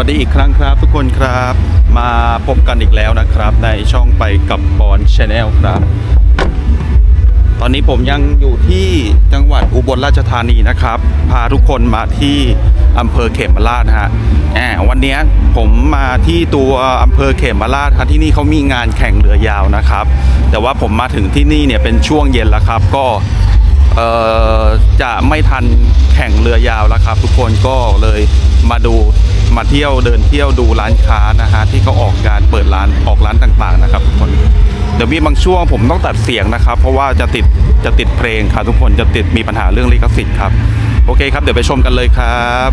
วัสดีอีกครั้งครับ ทุกคนครับมาพบกันอีกแล้วนะครับ ในช่องไปกับบอลชาแนลครับ ตอนนี้ผมยังอยู่ที่จังหวัดอุบลราชธานีนะครับ พาทุกคนมาที่อำเภอเขมราชฮะแหมวันนี้ผมมาที่ตัวอำเภอเขมราชครับที่นี่เขามีงานแข่งเรือยาวนะครับ แต่ว่าผมมาถึงที่นี่เนี่ยเป็นช่วงเย็นแล้วครับ ก็เออจะไม่ทันแข่งเรือยาวแล้วครับ ทุกคนก็เลยมาดู มาเที่ยวเดินเที่ยวดูร้านค้านะฮะที่เขาออกการเปิดร้านออกร้านต่างๆนะครับทุกคนเดี๋ยวมีบางช่วงผมต้องตัดเสียงนะครับ เพราะว่าจะติดจะติดเพลงครับทุกคนจะติดมีปัญหาเรื่องลิขสิทธิ์ครับโอเคครับเดี๋ยวไปชมกันเลยครับ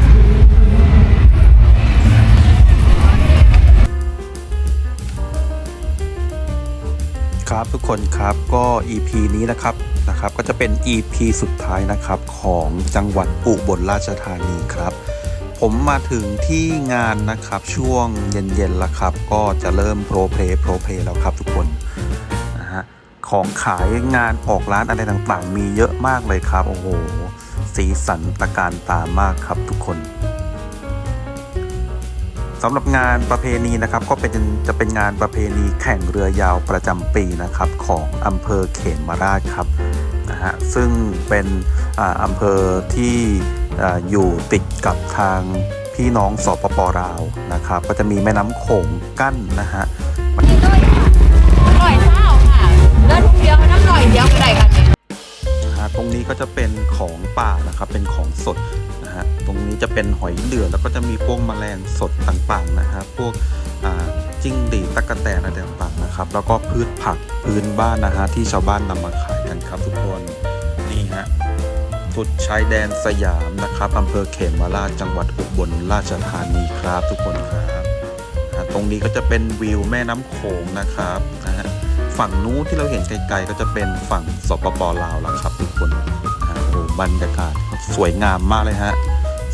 ครับทุกคนครับก็ EP นี้นะครับนะครับ ก็จะเป็น EP สุดท้ายนะครับของจังหวัดอุบลราชธานีครับ ผมมาถึงที่งานนะครับช่วงเย็นๆแล้วครับ ก็จะเริ่มโปรเพลย์โปรเพลย์แล้วครับทุกคนนะฮะของขายงานออกร้านอะไรต่างๆ มีเยอะมากเลยครับ โอ้โห สีสันตะการตามากครับทุกคนสำหรับงานประเพณีนะครับก็เป็นจะเป็นงานประเพณีแข่งเรือยาวประจำปีนะครับของอำเภอเขมราชครับนะฮะซึ่งเป็นออำเภอที่ อยู่ติดกับทางพี่น้องสปปลาวนะครับ ก็จะมีแม่น้ำโขงกั้นนะฮะอร่อยเช้าค่ะเดินเดียวน้ำหน่อยเดียวก็ได้กันเนี่ยนะฮะตรงนี้ก็จะเป็นของป่านะครับ เป็นของสดนะฮะ ตรงนี้จะเป็นหอยเหลือแล้วก็จะมีพวกแมลงสดต่างๆนะฮะ พวกจิ้งหรีดตะกแตนอะไรต่างๆนะครับ แล้วก็พืชผักพื้นบ้านนะฮะที่ชาวบ้านนำมาขายกันครับทุกคน นี่ฮะ สุดชายแดนสยามนะครับอำเภอเขมราชจังหวัดอุบลราชธานีครับทุกคนครับตรงนี้ก็จะเป็นวิวแม่น้ำโขงนะครับนะฮะฝั่งนู้นที่เราเห็นไกลๆก็จะเป็นฝั่งสปปลาวแล้วครับทุกคนนะโอ้โหบรรยากาศสวยงามมากเลยฮะ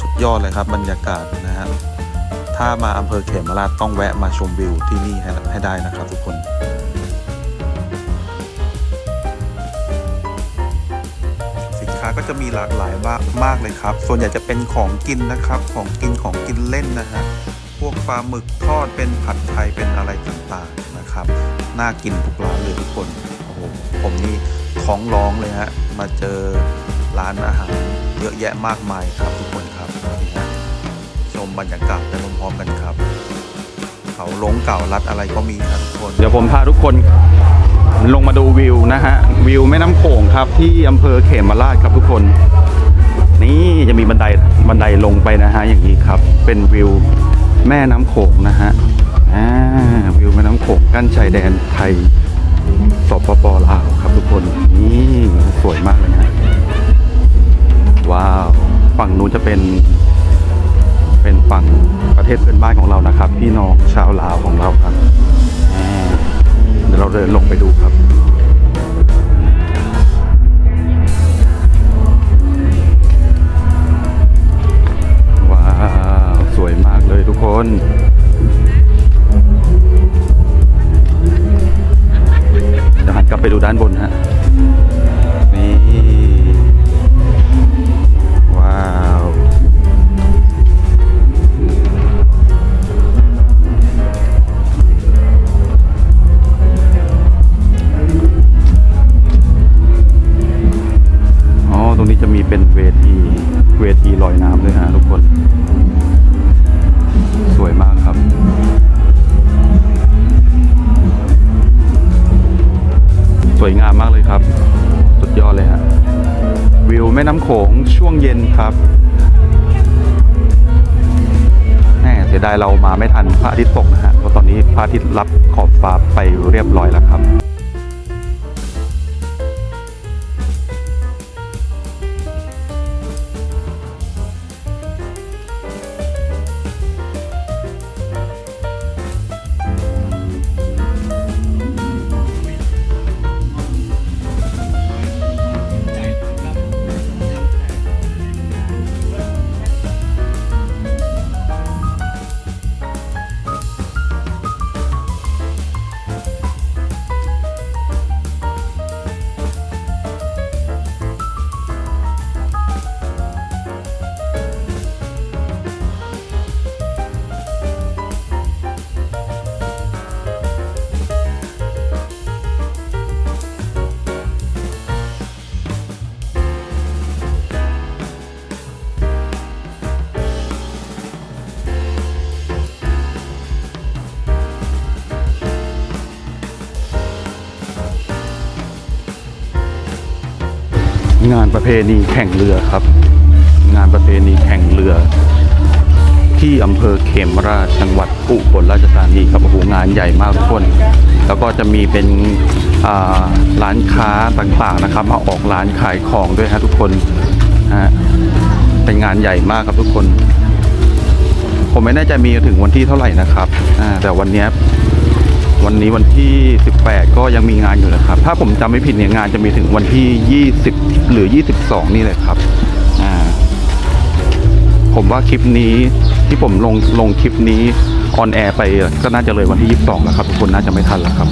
สุดยอดเลยครับบรรยากาศนะฮะถ้ามาอำเภอเขมราชต้องแวะมาชมวิวที่นี่ให้ได้นะครับทุกคน ก็จะมีหลากหลายมากมากเลยครับ ส่วนใหญ่จะเป็นของกินนะครับ ของกินของกินเล่นนะฮะ พวกปลาหมึกทอดเป็นผัดไทยเป็นอะไรต่างๆนะครับ น่ากินทุกร้านเลยทุกคน โอ้โห ผมนี่ท้องร้องเลยฮะ มาเจอร้านอาหารเยอะแยะมากมายครับทุกคนครับนี่ฮะชมบรรยากาศไปพร้อมๆกันครับ เขาลงเก่ารัดอะไรก็มีครับทุกคน เดี๋ยวผมพาทุกคน ลงมาดูวิวนะฮะ วิวแม่น้ำโขงครับ ที่อำเภอเขมราชครับทุกคน นี่จะมีบันไดบันไดลงไปนะฮะอย่างนี้ครับ เป็นวิวแม่น้ำโขงนะฮะวิวแม่น้ำโขงกั้นชายแดนไทยสปปลาวครับทุกคนนี่สวยมากเลยฮะว้าวฝั่งนู้นจะเป็น เป็นฝั่งประเทศเพื่อนบ้านของเรานะครับ พี่น้องชาวลาวของเราครับ เราเดินลงไปดูครับ พระอาทิตย์ตกนะฮะเพราะตอนนี้พระอาทิตย์รับขอบฟ้าไปเรียบร้อยแล้วครับ ประเพณีแข่งเรือครับ งานประเพณีแข่งเรือ ที่อำเภอเขมราชจังหวัดอุบลราชธานีครับโอ้โหงานใหญ่มากทุกคน แล้วก็จะมีเป็นร้านค้าต่างๆนะครับ มาออกร้านขายของด้วยฮะทุกคนฮะเป็นงานใหญ่มากครับทุกคน ผมไม่แน่ใจมีถึงวันที่เท่าไหร่นะครับแต่วันนี้ วันนี้วันที่ 18 ก็ยังมีงานอยู่นะครับ ถ้าผมจำไม่ผิดเนี่ยงานจะมีถึงวันที่ 20 หรือ 22 นี่เลยครับอ่าผมว่าคลิปนี้ที่ผมลงลงคลิปนี้ออนแอร์ไปก็น่าจะเลยวันที่ 22 แล้วครับทุกคนน่าจะไม่ทันแล้วครับ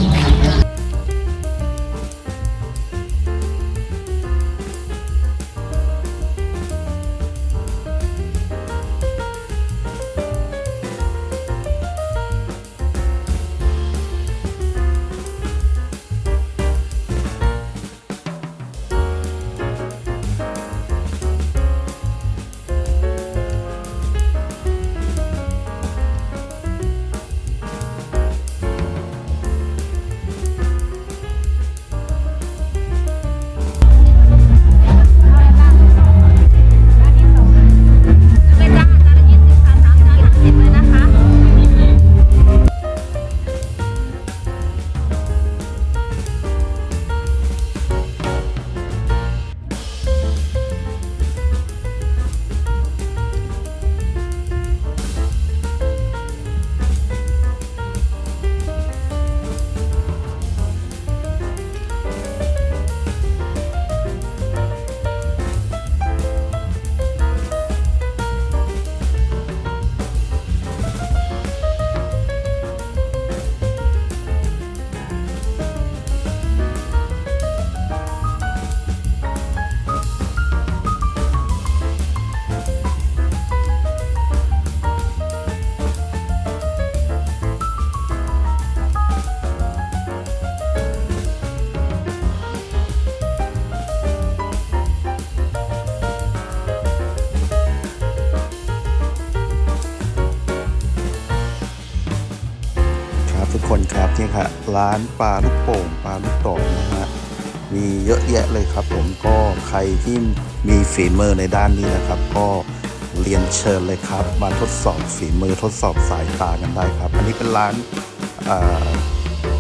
คนครับนี่ค่ะร้านปลาลูกโป่งปลาลูกโป่งนะฮะมีเยอะแยะเลยครับ ผมก็ใครที่มีฝีมือในด้านนี้นะครับ ก็เรียนเชิญเลยครับ มาทดสอบฝีมือทดสอบสายตากันได้ครับ อันนี้เป็นร้าน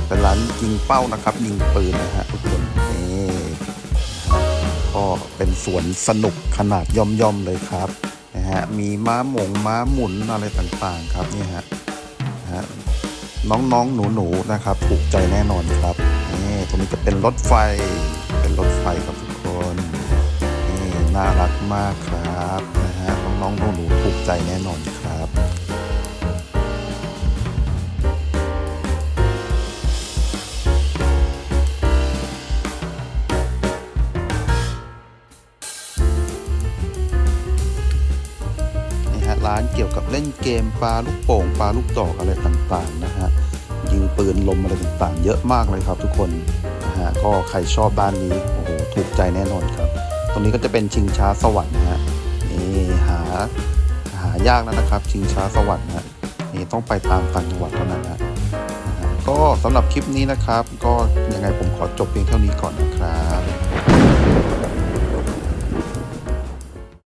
เป็นร้านยิงเป้านะครับ ยิงปืนนะฮะทุกคนนี่ก็เป็นสวนสนุกขนาดย่อมๆเลยครับนะฮะมีม้าหมงม้าหมุนอะไรต่างๆ ครับนี่ฮะ น้องๆ หนูๆ นะครับถูกใจแน่นอนครับ นี่ตรงนี้จะเป็นรถไฟ เป็นรถไฟครับทุกคน นี่น่ารักมากครับนะฮะ น้องๆ หนูๆ ถูกใจแน่นอน เกี่ยวกับเล่นเกมปลาลูกโป่งปลาลูกดอกอะไรต่างๆนะฮะยิงปืนลมอะไรต่างๆ เยอะมากเลยครับทุกคนนะฮะก็ใครชอบด้านนี้โอ้โหถูกใจแน่นอนครับ ตรงนี้ก็จะเป็นชิงช้าสวรรค์นะฮะนี่หาหายากแล้วนะครับ ชิงช้าสวรรค์นะฮะนี่ต้องไปตามต่างจังหวัดเท่านั้นนะนะฮะก็สำหรับคลิปนี้นะครับ ก็ยังไงผมขอจบเพียงเท่านี้ก่อนนะครับ